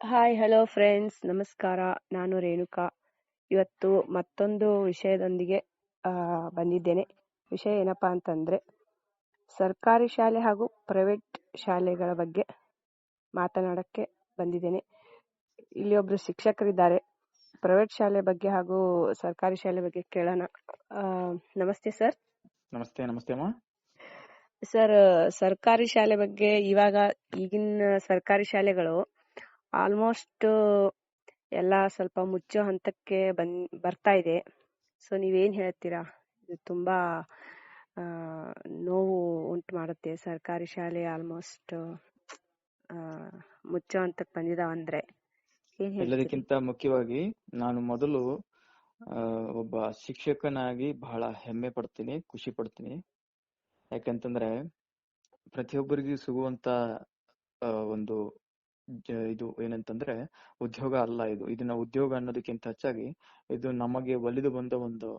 Hi hello friends ನಮಸ್ಕಾರ. ನಾನು ರೇಣುಕಾ. ಇವತ್ತು ಮತ್ತೊಂದು ವಿಷಯದೊಂದಿಗೆ ಬಂದಿದ್ದೇನೆ. ವಿಷಯ ಏನಪ್ಪ ಅಂತಂದ್ರೆ ಸರ್ಕಾರಿ ಶಾಲೆ ಹಾಗೂ ಪ್ರೈವೇಟ್ ಶಾಲೆಗಳ ಬಗ್ಗೆ ಮಾತನಾಡಕ್ಕೆ ಬಂದಿದ್ದೇನೆ. ಇಲ್ಲಿ ಒಬ್ರು ಶಿಕ್ಷಕರಿದ್ದಾರೆ. ಪ್ರೈವೇಟ್ ಶಾಲೆ ಬಗ್ಗೆ ಹಾಗೂ ಸರ್ಕಾರಿ ಶಾಲೆ ಬಗ್ಗೆ ಕೇಳೋಣ. ನಮಸ್ತೆ ಸರ್ ನಮಸ್ತೆ ನಮಸ್ತೆ ಅಮ್ಮ. ಸರ್ ಸರ್ಕಾರಿ ಶಾಲೆ ಬಗ್ಗೆ ಇವಾಗ ಈಗಿನ ಸರ್ಕಾರಿ ಶಾಲೆಗಳು ಆಲ್ಮೋಸ್ಟ್ ಎಲ್ಲ ಸ್ವಲ್ಪ ಮುಚ್ಚೋ ಹಂತಕ್ಕೆ ಬನ್ ಬರ್ತಾ ಇದೆ. ಸೊ ನೀವೇನು ಹೇಳ್ತೀರಾ? ಇದು ತುಂಬಾ ನೋವು ಉಂಟು ಮಾಡುತ್ತೆ. ಸರ್ಕಾರಿ ಶಾಲೆ ಆಲ್ಮೋಸ್ಟ್ ಮುಚ್ಚೋ ಹಂತಕ್ಕೆ ಬಂದಿದಾವಂದ್ರೆ ಎಲ್ಲದಕ್ಕಿಂತ ಮುಖ್ಯವಾಗಿ ನಾನು ಮೊದಲು ಒಬ್ಬ ಶಿಕ್ಷಕನಾಗಿ ಬಹಳ ಹೆಮ್ಮೆ ಪಡ್ತೀನಿ, ಖುಷಿ ಪಡ್ತೀನಿ. ಯಾಕಂತಂದ್ರೆ ಪ್ರತಿಯೊಬ್ಬರಿಗೂ ಸಿಗುವಂತ ಒಂದು ಇದು ಏನಂತಂದ್ರೆ ಉದ್ಯೋಗ ಅಲ್ಲ ಇದು. ಇದನ್ನ ಉದ್ಯೋಗ ಅನ್ನೋದಕ್ಕಿಂತ ಹೆಚ್ಚಾಗಿ ಇದು ನಮಗೆ ಒಲಿದು ಬಂದ ಒಂದು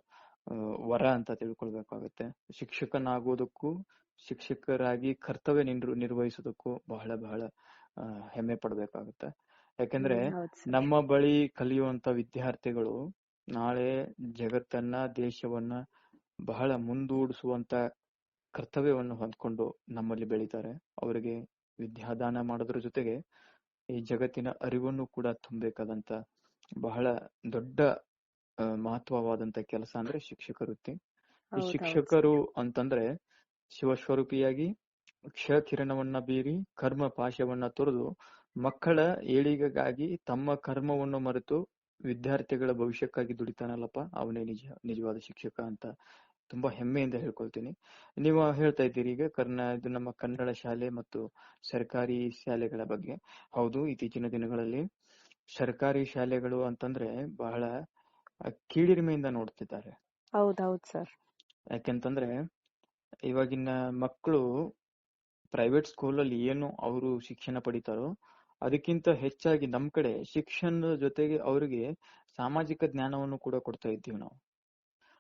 ವರ ಅಂತ ತಿಳ್ಕೊಳ್ಬೇಕಾಗುತ್ತೆ. ಶಿಕ್ಷಕನಾಗುವುದಕ್ಕೂ ಶಿಕ್ಷಕರಾಗಿ ಕರ್ತವ್ಯ ನಿರ್ ನಿರ್ವಹಿಸೋದಕ್ಕೂ ಬಹಳ ಬಹಳ ಹೆಮ್ಮೆ ಪಡ್ಬೇಕಾಗುತ್ತೆ. ಯಾಕಂದ್ರೆ ನಮ್ಮ ಬಳಿ ಕಲಿಯುವಂತ ವಿದ್ಯಾರ್ಥಿಗಳು ನಾಳೆ ಜಗತ್ತನ್ನ ದೇಶವನ್ನ ಬಹಳ ಮುಂದೂಡಿಸುವಂತ ಕರ್ತವ್ಯವನ್ನು ಹೊಂದ್ಕೊಂಡು ನಮ್ಮಲ್ಲಿ ಬೆಳಿತಾರೆ. ಅವರಿಗೆ ವಿದ್ಯಾದಾನ ಮಾಡೋದ್ರ ಜೊತೆಗೆ ಈ ಜಗತ್ತಿನ ಅರಿವನ್ನು ಕೂಡ ತುಂಬಬೇಕಾದಂತ ಬಹಳ ದೊಡ್ಡ ಮಹತ್ವವಾದಂತ ಕೆಲಸ ಅಂದ್ರೆ ಶಿಕ್ಷಕ ವೃತ್ತಿ ಈ ಶಿಕ್ಷಕರು ಅಂತಂದ್ರೆ ಶಿವಸ್ವರೂಪಿಯಾಗಿ ಕ್ಷಕಿರಣವನ್ನ ಬೀರಿ ಕರ್ಮ ಪಾಶವನ್ನ ತೊರೆದು ಮಕ್ಕಳ ಏಳಿಗೆಗಾಗಿ ತಮ್ಮ ಕರ್ಮವನ್ನು ಮರೆತು ವಿದ್ಯಾರ್ಥಿಗಳ ಭವಿಷ್ಯಕ್ಕಾಗಿ ದುಡಿತಾನಲ್ಲಪ್ಪ ಅವನೇ ನಿಜ ನಿಜವಾದ ಶಿಕ್ಷಕ ಅಂತ ತುಂಬಾ ಹೆಮ್ಮೆಯಿಂದ ಹೇಳ್ಕೊಳ್ತೀನಿ. ನೀವು ಹೇಳ್ತಾ ಇದ್ದೀರಿ ಈಗ ಕರ್ನಾ ಇದು ನಮ್ಮ ಕನ್ನಡ ಶಾಲೆ ಮತ್ತು ಸರ್ಕಾರಿ ಶಾಲೆಗಳ ಬಗ್ಗೆ. ಹೌದು ಇತ್ತೀಚಿನ ದಿನಗಳಲ್ಲಿ ಸರ್ಕಾರಿ ಶಾಲೆಗಳು ಅಂತಂದ್ರೆ ಬಹಳ ಕೀಳಿರಿಮೆಯಿಂದ ನೋಡ್ತಿದ್ದಾರೆ. ಹೌದ್ ಹೌದ್ ಸರ್. ಯಾಕೆಂತಂದ್ರೆ ಇವಾಗಿನ ಮಕ್ಕಳು ಪ್ರೈವೇಟ್ ಸ್ಕೂಲಲ್ಲಿ ಏನು ಅವರು ಶಿಕ್ಷಣ ಪಡಿತಾರೋ ಅದಕ್ಕಿಂತ ಹೆಚ್ಚಾಗಿ ನಮ್ ಕಡೆ ಶಿಕ್ಷಣದ ಜೊತೆಗೆ ಅವರಿಗೆ ಸಾಮಾಜಿಕ ಜ್ಞಾನವನ್ನು ಕೂಡ ಕೊಡ್ತಾ ಇದ್ದೀವಿ ನಾವು.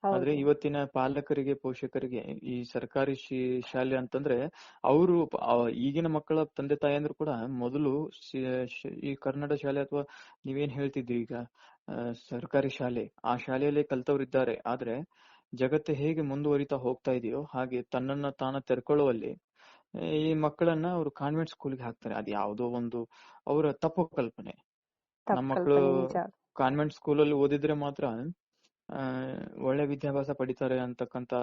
ಆದ್ರೆ ಇವತ್ತಿನ ಪಾಲಕರಿಗೆ ಪೋಷಕರಿಗೆ ಈ ಸರ್ಕಾರಿ ಶಿ- ಶಾಲೆ ಅಂತಂದ್ರೆ ಅವರು ಈಗಿನ ಮಕ್ಕಳ ತಂದೆ ತಾಯಂದ್ರು ಕೂಡ ಮೊದಲು ಈ ಕನ್ನಡ ಶಾಲೆ ಅಥವಾ ನೀವೇನ್ ಹೇಳ್ತಿದ್ರಿ ಈಗ ಸರ್ಕಾರಿ ಶಾಲೆ ಆ ಶಾಲೆಯಲ್ಲೇ ಕಲ್ತವರಿದ್ದಾರೆ. ಆದ್ರೆ ಜಗತ್ತು ಹೇಗೆ ಮುಂದುವರಿತಾ ಹೋಗ್ತಾ ಇದೆಯೋ ಹಾಗೆ ತನ್ನನ್ನ ತಾನ ತೆರ್ಕೊಳ್ಳುವಲ್ಲಿ ಈ ಮಕ್ಕಳನ್ನ ಅವರು ಕಾನ್ವೆಂಟ್ ಸ್ಕೂಲ್ಗೆ ಹಾಕ್ತಾರೆ. ಅದು ಯಾವುದೋ ಒಂದು ಅವರ ತಪ್ಪು ಕಲ್ಪನೆ ನಮ್ ನಮ್ಮ ಮಕ್ಕಳು ಕಾನ್ವೆಂಟ್ ಸ್ಕೂಲ್ ಅಲ್ಲಿ ಓದಿದ್ರೆ ಮಾತ್ರ ಒಳ್ಳೆ ವಿದ್ಯಾಭ್ಯಾಸ ಪಡಿತಾರೆ ಅಂತಕ್ಕಂತ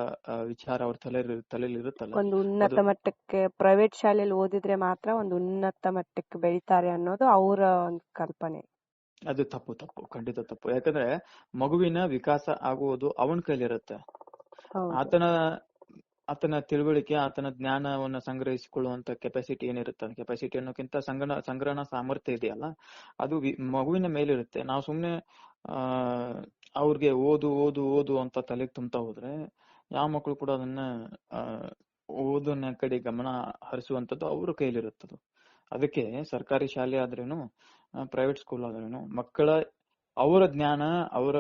ವಿಚಾರ ಅವ್ರ ತಲೆ ತಲೆಯಲ್ಲಿ ಇರುತ್ತಲ್ಲ? ಒಂದು ಉನ್ನತ ಮಟ್ಟಕ್ಕೆ ಪ್ರೈವೇಟ್ ಶಾಲೆಯಲ್ಲಿ ಓದಿದ್ರೆ ಮಾತ್ರ ಒಂದು ಉನ್ನತ ಮಟ್ಟಕ್ಕೆ ಬೆಳಿತಾರೆ ಅನ್ನೋದು ಅವರ ಒಂದು ಕಲ್ಪನೆ. ಅದು ತಪ್ಪು ತಪ್ಪು ಖಂಡಿತ ತಪ್ಪು. ಯಾಕಂದ್ರೆ ಮಗುವಿನ ವಿಕಾಸ ಆಗುವುದು ಅವನ ಕೈಲಿರುತ್ತೆ. ಇರುತ್ತೆ ಆತನ ಆತನ ತಿಳುವಳಿಕೆ ಆತನ ಜ್ಞಾನವನ್ನ ಸಂಗ್ರಹಿಸಿಕೊಳ್ಳುವಂತ ಕೆಪಾಸಿಟಿ ಏನಿರುತ್ತೆ? ಕೆಪಾಸಿಟಿ ಅನ್ನೋಕ್ಕಿಂತ ಸಂಗ್ರಹ ಸಂಗ್ರಹಣ ಸಾಮರ್ಥ್ಯ ಇದೆಯಲ್ಲ? ಅದು ಮಗುವಿನ ಮೇಲಿರುತ್ತೆ. ನಾವು ಸುಮ್ನೆ ಆ ಅವ್ರಿಗೆ ಓದು ಓದು ಓದು ಅಂತ ತಲೆಗೆ ತುಂಬ್ತಾ ಹೋದ್ರೆ ಯಾವ ಮಕ್ಕಳು ಕೂಡ ಅದನ್ನ ಓದಿನ ಕಡೆ ಗಮನ ಹರಿಸುವಂತದ್ದು ಅವ್ರ ಕೈಲಿರುತ್ತದು. ಅದಕ್ಕೆ ಸರ್ಕಾರಿ ಶಾಲೆ ಆದ್ರೇನು ಪ್ರೈವೇಟ್ ಸ್ಕೂಲ್ ಆದ್ರೇನು ಮಕ್ಕಳ ಅವರ ಜ್ಞಾನ ಅವರ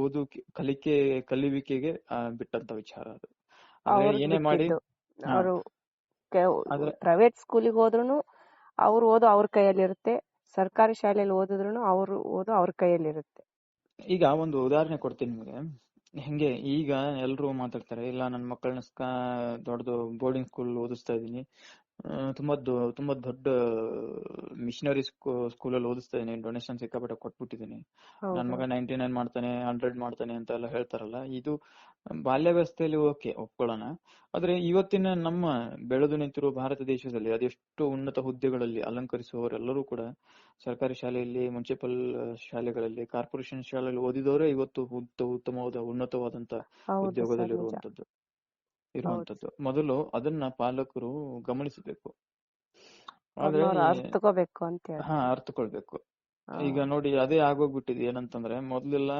ಓದು ಕಲಿಕೆ ಕಲಿಯುವಿಕೆಗೆ ಬಿಟ್ಟಂತ ವಿಚಾರ ಅದು. ಏನೇ ಮಾಡಿ ಅವರು ಪ್ರೈವೇಟ್ ಸ್ಕೂಲಿಗೆ ಹೋದ್ರು ಅವ್ರು ಓದು ಅವ್ರ ಕೈಯಲ್ಲಿರುತ್ತೆ. ಸರ್ಕಾರಿ ಶಾಲೆಯಲ್ಲಿ ಓದಿದ್ರು ಅವ್ರು ಓದು ಅವ್ರ ಕೈಯಲ್ಲಿರುತ್ತೆ. ಈಗ ಒಂದು ಉದಾಹರಣೆ ಕೊಡ್ತೀನಿ ನಿಮಗೆ. ಹೆಂಗೆ ಈಗ ಎಲ್ರು ಮಾತಾಡ್ತಾರೆ ಇಲ್ಲ ನನ್ನ ಮಕ್ಕಳನ್ನ ದೊಡ್ಡದು ಬೋರ್ಡಿಂಗ್ ಸ್ಕೂಲ್ ಓದಿಸ್ತಾ ಇದೀನಿ ಆ, ತುಂಬಾ ತುಂಬಾ ದೊಡ್ಡ ಮಿಷನರಿ ಸ್ಕೂಲಲ್ಲಿ ಓದಿಸ್ತಾ ಇದೀನಿ ಡೊನೇಷನ್ ಸಿಕ್ಕಾಪಟ್ಟೆ ಕೊಟ್ಬಿಟ್ಟಿದೀನಿ ನನ್ ಮಗ ನೈನ್ಟಿ ನೈನ್ ಮಾಡ್ತಾನೆ ಹಂಡ್ರೆಡ್ ಮಾಡ್ತಾನೆ ಅಂತ ಎಲ್ಲ ಹೇಳ್ತಾರಲ್ಲ ಇದು ಬಾಲ್ಯ ವ್ಯವಸ್ಥೆಯಲ್ಲಿ ಓಕೆ ಒಪ್ಕೊಳ್ಳೋಣ. ಆದ್ರೆ ಇವತ್ತಿನ ನಮ್ಮ ಬೆಳೆದು ನಿಂತಿರುವ ಭಾರತ ದೇಶದಲ್ಲಿ ಅದೆಷ್ಟು ಉನ್ನತ ಹುದ್ದೆಗಳಲ್ಲಿ ಅಲಂಕರಿಸುವವರೆಲ್ಲರೂ ಕೂಡ ಸರ್ಕಾರಿ ಶಾಲೆಯಲ್ಲಿ ಮುನ್ಸಿಪಲ್ ಶಾಲೆಗಳಲ್ಲಿ ಕಾರ್ಪೊರೇಷನ್ ಶಾಲೆಯಲ್ಲಿ ಓದಿದವರೇ ಇವತ್ತು ಉತ್ತ- ಉತ್ತಮವಾದ ಉನ್ನತವಾದಂತ ಉದ್ಯೋಗದಲ್ಲಿ ಇರುವಂತದ್ದು ಇರುವಂತದ್ದು. ಮೊದಲು ಅದನ್ನ ಪಾಲಕರು ಗಮನಿಸಬೇಕು. ಆದ್ರೆ ಅದನ್ನ ಅರ್ಥಕೋಬೇಕು ಅಂತ ಹಾ ಅರ್ಥಕೊಳ್ಬೇಕು ಈಗ ನೋಡಿ ಅದೇ ಆಗೋಗ್ಬಿಟ್ಟಿದೆ. ಏನಂತಂದ್ರೆ ಮೊದ್ಲೆಲ್ಲ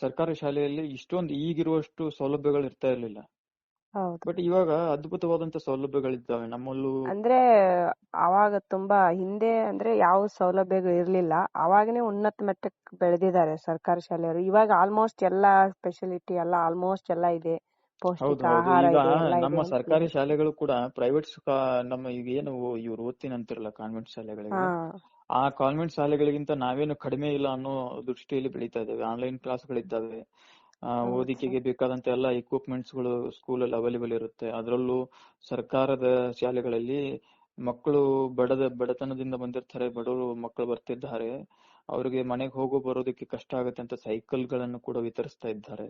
ಸರ್ಕಾರಿ ಶಾಲೆಯಲ್ಲಿ ಇಷ್ಟೊಂದು ಈಗಿರುವಷ್ಟು ಸೌಲಭ್ಯಗಳು ಇರ್ತಾ ಇರ್ಲಿಲ್ಲ. ಬಟ್ ಇವಾಗ ಅದ್ಭುತವಾದಂತ ಸೌಲಭ್ಯಗಳಿದ್ದಾವೆ. ನಮ್ಮಲ್ಲೂ ಅಂದ್ರೆ ಅವಾಗ ತುಂಬಾ ಹಿಂದೆ ಅಂದ್ರೆ ಯಾವ ಸೌಲಭ್ಯಗಳು ಇರ್ಲಿಲ್ಲ. ಅವಾಗನೇ ಉನ್ನತ ಮಟ್ಟಕ್ಕೆ ಬೆಳೆದಿದ್ದಾರೆ ಸರ್ಕಾರಿ ಶಾಲೆಯವರು. ಇವಾಗ ಆಲ್ಮೋಸ್ಟ್ ಎಲ್ಲಾ ಸ್ಪೆಷಾಲಿಟಿ ಎಲ್ಲ ಆಲ್ಮೋಸ್ಟ್ ಎಲ್ಲಾ ಇದೆ. ನಮ್ಮ ಸರ್ಕಾರಿ ಶಾಲೆಗಳು ಕೂಡ ಪ್ರೈವೇಟ್ ನಮ್ಮ ಈಗ ಏನು ಇವ್ರು ಓದ್ತೀನಿ ಅಂತಿರಲ್ಲ ಕಾನ್ವೆಂಟ್ ಶಾಲೆಗಳಿಗೆ ಆ ಕಾನ್ವೆಂಟ್ ಶಾಲೆಗಳಿಗಿಂತ ನಾವೇನು ಕಡಿಮೆ ಇಲ್ಲ ಅನ್ನೋ ದೃಷ್ಟಿಯಲ್ಲಿ ಬೆಳಿತಾ ಇದ್ದೇವೆ. ಆನ್ಲೈನ್ ಕ್ಲಾಸ್ಗಳಿದ್ದಾವೆ ಆ, ಹೌದು ಓದಿಕೆಗೆ ಬೇಕಾದಂತ ಎಲ್ಲ equipments ಗಳು ಸ್ಕೂಲ್ ಅಲ್ಲಿ ಅವೈಲೇಬಲ್ ಇರುತ್ತೆ. ಅದರಲ್ಲೂ ಸರ್ಕಾರದ ಶಾಲೆಗಳಲ್ಲಿ ಮಕ್ಕಳು ಬಡದ ಬಡತನದಿಂದ ಬಂದಿರ್ತಾರೆ ಬಡವರು ಮಕ್ಕಳು ಬರ್ತಿದ್ದಾರೆ. ಅವರಿಗೆ ಮನೆಗೆ ಹೋಗೋ ಬರೋದಕ್ಕೆ ಕಷ್ಟ ಆಗುತ್ತೆ ಅಂತ ಸೈಕಲ್ಗಳನ್ನು ಕೂಡ ವಿತರಿಸ್ತಾ ಇದ್ದಾರೆ.